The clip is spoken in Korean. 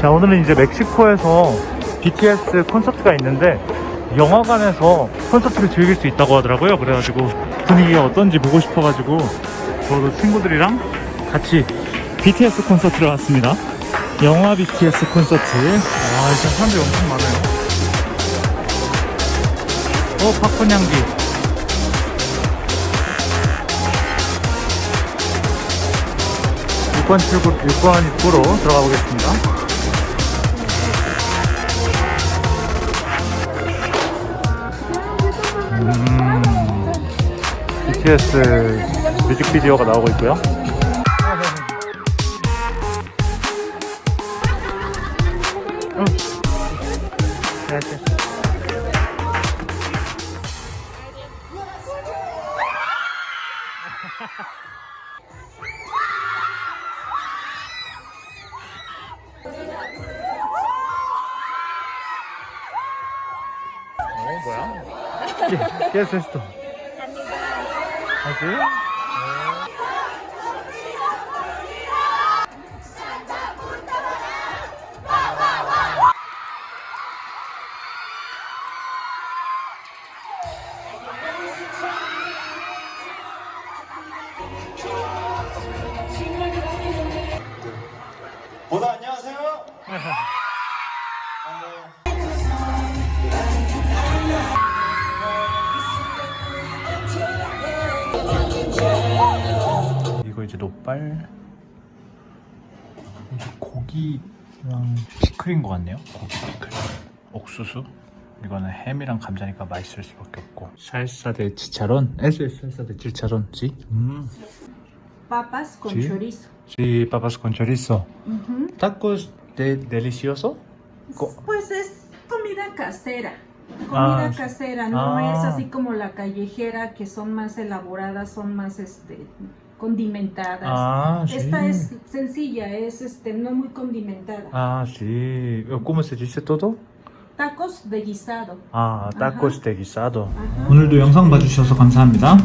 자 오늘은 이제 멕시코에서 BTS 콘서트가 있는데 영화관에서 콘서트를 즐길 수 있다고 하더라고요. 그래가지고 분위기가 어떤지 보고 싶어가지고 저도 친구들이랑 같이 BTS 콘서트를 왔습니다. 영화 BTS 콘서트. 아 일단 사람들이 엄청 많아요. 어 팝콘 향기. 6번 출구, 6번 입구로 들어가 보겠습니다. 음, BTS 뮤직비디오가 나오고 있고요. 어, 뭐야? ¿Qué, qué es esto? ¿Ah, sí? 보다 안녕하세요. 이제 노빨 이게 고기랑 피클인 것 같네요 고기 피클 옥수수 이거는 햄이랑 감자니까 맛있을 수밖에 없고 살사 대 치차론 es salsa de chicharrón sí mm. papas con Sí. chorizo. sí papas con chorizo Ujú. tacos de delicioso Co- Pues es comida casera. Comida Ah, casera, no ah. es así como la callejera que son más elaboradas, son más este condimentadas. ah sí Esta es sencilla, es este no muy condimentada. ah sí ¿cómo se dice todo? Tacos de guisado. 아, tacos de guisado. Ajá. 오늘도 영상 봐주셔서 감사합니다.